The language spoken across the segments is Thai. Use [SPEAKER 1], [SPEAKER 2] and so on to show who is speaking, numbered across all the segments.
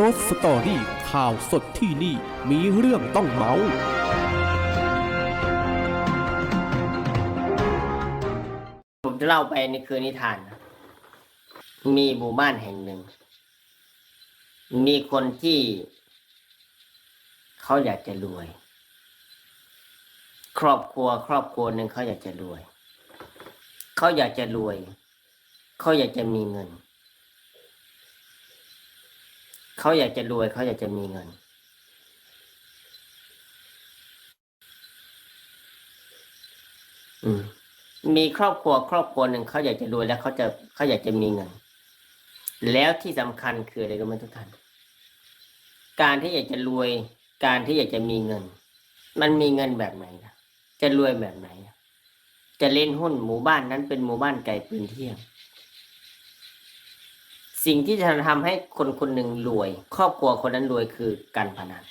[SPEAKER 1] รสสตอรี่ข่าวสดที่นี่มีเรื่องต้องเมา
[SPEAKER 2] ผมจะเล่าไปในคืนนิทานนะมีหมู่บ้านแห่งหนึ่ง มีคนที่ เขาอยากจะรวย ครอบครัวครอบครัวหนึ่งเขาอยากจะรวย เขาอยากจะรวย เขาอยากจะมีเงินเเขาอยากจะรวยเขาอยากจะมีเงิน อืมมีครอบครัวครอบครัวหนึ่งเขาอยากจะรวยแล้วเขาจะเขาอยากจะมีเงิน แล้วที่สำคัญคืออะไรรู้ไหมทุกท่านการที่อยากจะรวย การที่อยากจะมีเงิน มันมีเงินแบบไหนนะจะรวยแบบไหน จะเล่นหุ้นหมู่บ้านนั้นเป็นหมู่บ้านไก่ปืนเที่ยง สิ่งที่จะทำให้คนคนหนึ่งรวย ครอบครัวคนนั้นรวยคือการพนัน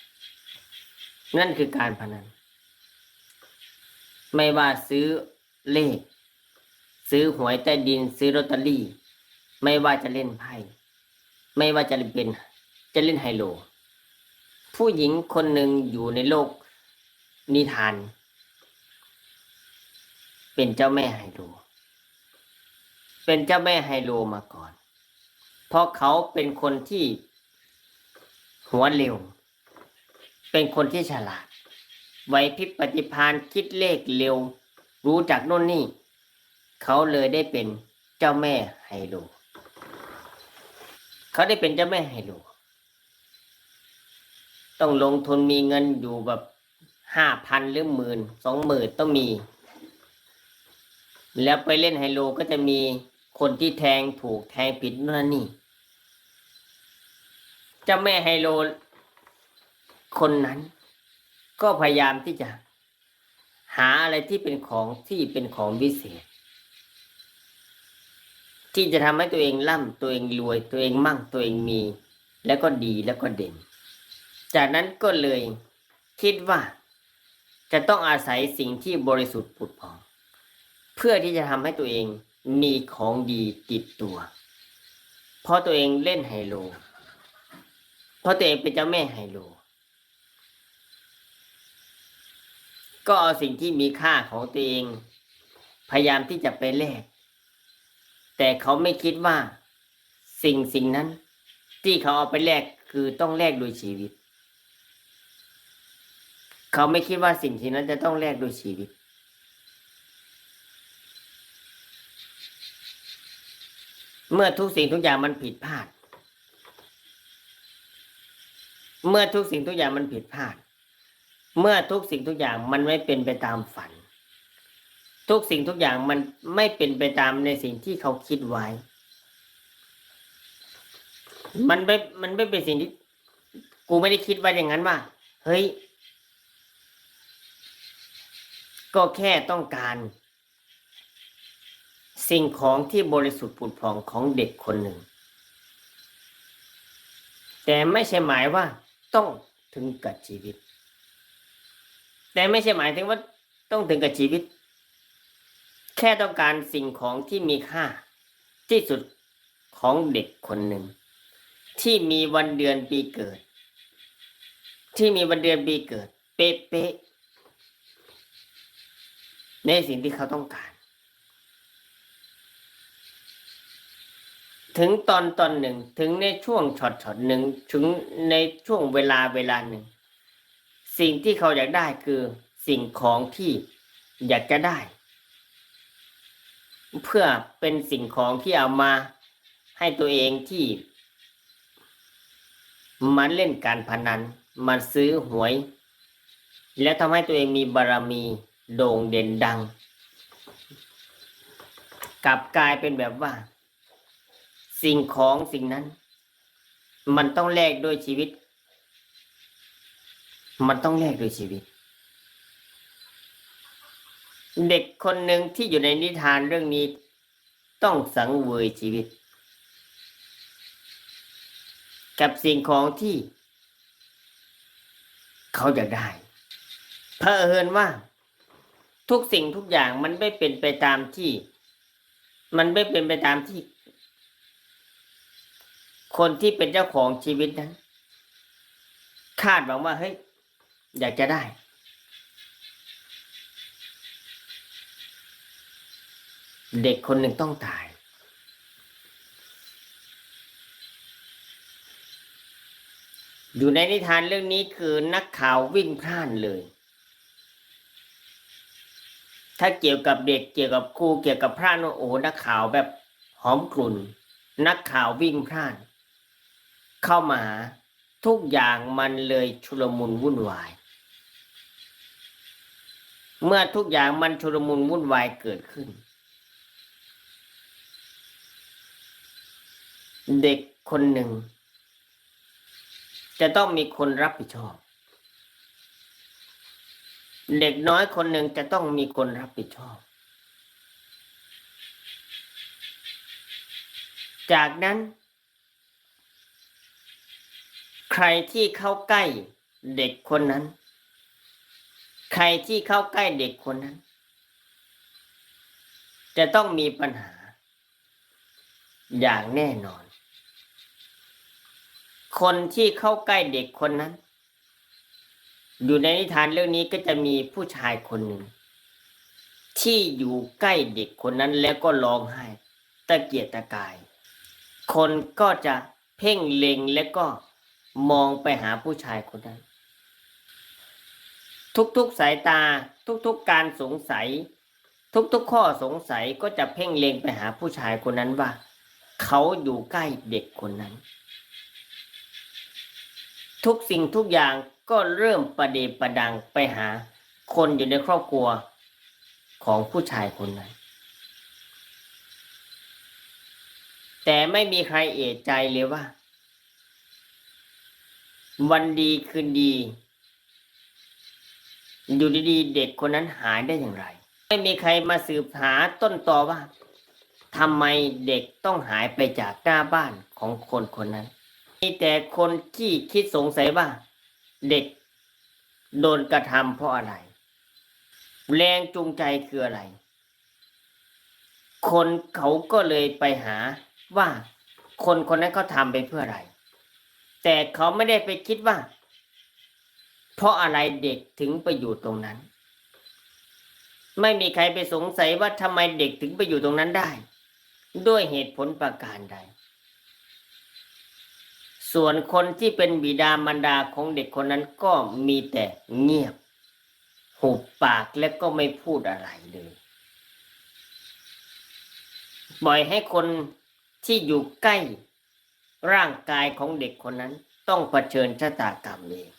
[SPEAKER 2] นั่นคือการพนัน ไม่ว่าซื้อเลข ซื้อหวยใต้ดิน ซื้อลอตเตอรี่ ไม่ว่าจะเล่นไพ่ไม่ว่าจะเป็นจะเล่นไฮโล ผู้หญิงคนหนึ่งอยู่ในโลกนิทาน เป็นเจ้าแม่ไฮโล เป็นเจ้าแม่ไฮโลมาก่อน เพราะเขาเป็นคนที่ หัวเร็ว เป็นคนที่ฉลาดไหวพริบปฏิภาณคิดเลขเร็ว รู้จักโน่นนี่ เขาเลยได้เป็นเจ้าแม่ไฮโล เขาได้เป็นเจ้าแม่ไฮโล ต้องลงทุนมีเงินอยู่แบบห้าพันหรือหมื่นสองหมื่นต้องมี แล้วไปเล่นไฮโลก็จะมี คนที่แทงถูกแทงผิดนั่นนี่เจ้าแม่ไฮโล คนนั้น ก็พยายามที่จะ หาอะไรที่เป็นของที่เป็นของวิเศษ ที่จะทำให้ตัวเองร่ำตัวเองรวย ตัวเองมั่งตัวเองมี แล้วก็ดีแล้วก็เด่น จากนั้นก็เลยคิดว่า จะต้องอาศัยสิ่งที่บริสุทธิ์ผุดผ่องเพื่อที่จะทำให้ตัวเอง มีของดีติดตัว เพราะตัวเองเล่นไฮโล เพราะตัวเองเป็นเจ้าแม่ไฮโล ก็เอาสิ่งที่มีค่าของตัวเอง พยายามที่จะไปแลก แต่เขาไม่คิดว่าสิ่งสิ่งนั้น ที่เขาเอาไปแลกคือต้องแลกโดยชีวิต เขาไม่คิดว่าสิ่งที่นั้นจะต้องแลกโดยชีวิต เมื่อทุกสิ่งทุกอย่างมันผิดพลาด เมื่อทุกสิ่งทุกอย่างมันผิดพลาด เมื่อทุกสิ่งทุกอย่างมันไม่เป็นไปตามฝัน ทุกสิ่งทุกอย่างมันไม่เป็นไปตามในสิ่งที่เขาคิดไว้ มันไม่ มันไม่เป็นสิ่งที่ กูไม่ได้คิดไว่าอย่างนั้นว่า เฮ้ย ก็แค่ต้องการ สิ่งของที่บริสุทธิ์ผุดผ่องของเด็กคนหนึ่ง แต่ไม่ใช่หมายว่าต้องถึงกับชีวิต แต่ไม่ใช่หมายถึงว่าต้องถึงกับชีวิต แค่ต้องการสิ่งของที่มีค่า ที่สุดของเด็กคนหนึ่ง ที่มีวันเดือนปีเกิด ที่มีวันเดือนปีเกิด เป๊ะๆในสิ่งที่เขาต้องการ ถึงตอนตอนหนึ่ง ถึงในช่วงช็อตช็อตหนึ่งถึงในช่วงเวลาเวลาหนึ่ง สิ่งที่เขาอยากได้คือสิ่งของที่อยากจะได้ เพื่อเป็นสิ่งของที่เอามาให้ตัวเองที่มันเล่นการพนันมันซื้อหวย และทำให้ตัวเองมีบารมีโด่งเด่นดัง กลับกลายเป็นแบบว่า สิ่งของสิ่งนั้น มันต้องแลกด้วยชีวิต มันต้องแลกด้วยชีวิต เด็กคนหนึ่งที่อยู่ในนิทานเรื่องนี้ ต้องสังเวยชีวิต กับสิ่งของที่ เขาอยากได้เผอิญว่าทุกสิ่งทุกอย่างมันไม่เป็นไปตามที่ มันไม่เป็นไปตามที่ คนที่เป็นเจ้าของชีวิตนั้น คาดหวังว่าเฮ้ยอยากจะได้ เด็กคนหนึ่งต้องตาย อยู่ในนิทานเรื่องนี้คือนักข่าววิ่งพล่านเลย ถ้าเกี่ยวกับเด็กเกี่ยวกับครูเกี่ยวกับพระนโอ้นักข่าวแบบหอมกลุ่น นักข่าววิ่งพล่าน เข้ามาหา ทุกอย่างมันเลยชุลมุนวุ่นวาย เมื่อทุกอย่างมันชุลมุนวุ่นวายเกิดขึ้น เด็กคนหนึ่ง จะต้องมีคนรับผิดชอบ เด็กน้อยคนหนึ่งจะต้องมีคนรับผิดชอบจากนั้น ใครที่เข้าใกล้เด็กคนนั้น ใครที่เข้าใกล้เด็กคนนั้น จะต้องมีปัญหา อย่างแน่นอน คนที่เข้าใกล้เด็กคนนั้น อยู่ในนิทานเรื่องนี้ก็จะมีผู้ชายคนหนึ่ง ที่อยู่ใกล้เด็กคนนั้นแล้วก็ร้องไห้ตะเกียกตะกาย คนก็จะเพ่งเล็งแล้วก็ มองไปหาผู้ชายคนนั้น ทุกๆสายตา ทุกๆการสงสัย ทุกๆข้อสงสัยก็จะเพ่งเล็งไปหาผู้ชายคนนั้นว่า เขาอยู่ใกล้เด็กคนนั้น ทุกสิ่งทุกอย่างก็เริ่มประเดประดังไปหาคนอยู่ในครอบครัวของผู้ชายคนนั้น แต่ไม่มีใครเอะใจเลยว่า วันดีคืนดี อยู่ดีๆ เด็กคนนั้นหายได้อย่างไร ไม่มีใครมาสืบหาต้นตอว่าทำไมเด็กต้องหายไปจากหน้าบ้านของคนคนนั้น มีแต่คนที่คิดสงสัยว่า เด็กโดนกระทำเพราะอะไร แรงจูงใจคืออะไร คนเขาก็เลยไปหาว่าคนคนนั้นเขาทำไปเพื่ออะไร แต่เขาไม่ได้ไปคิดว่า เพราะอะไรเด็กถึงไปอยู่ตรงนั้น ไม่มีใครไปสงสัยว่าทำไมเด็กถึงไปอยู่ตรงนั้นได้ ด้วยเหตุผลประการใด ส่วนคนที่เป็นบิดามารดาของเด็กคนนั้นก็มีแต่เงียบ หุบปากและก็ไม่พูดอะไรเลยปล่อยให้คนที่อยู่ใกล้ ร่างกายของเด็กคนนั้นต้องเผชิญชะตากรรมเอง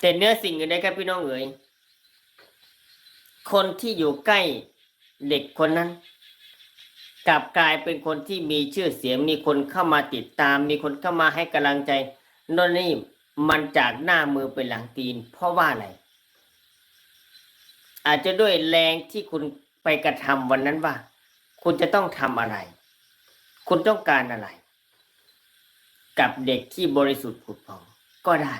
[SPEAKER 2] แต่เนื้อสิ่งอื่นใดครับพี่น้องเอ๋ยคนที่อยู่ใกล้เด็กคนนั้น กลับกลายเป็นคนที่มีชื่อเสียง มีคนเข้ามาติดตาม มีคนเข้ามาให้กำลังใจโน่นนี่มันจากหน้ามือเป็นหลังตีน เพราะว่าอะไร อาจจะด้วยแรงที่คุณไปกระทำวันนั้นว่า คุณจะต้องทำอะไร คุณต้องการอะไร กับเด็กที่บริสุทธิ์ผุดผ่องก็ได้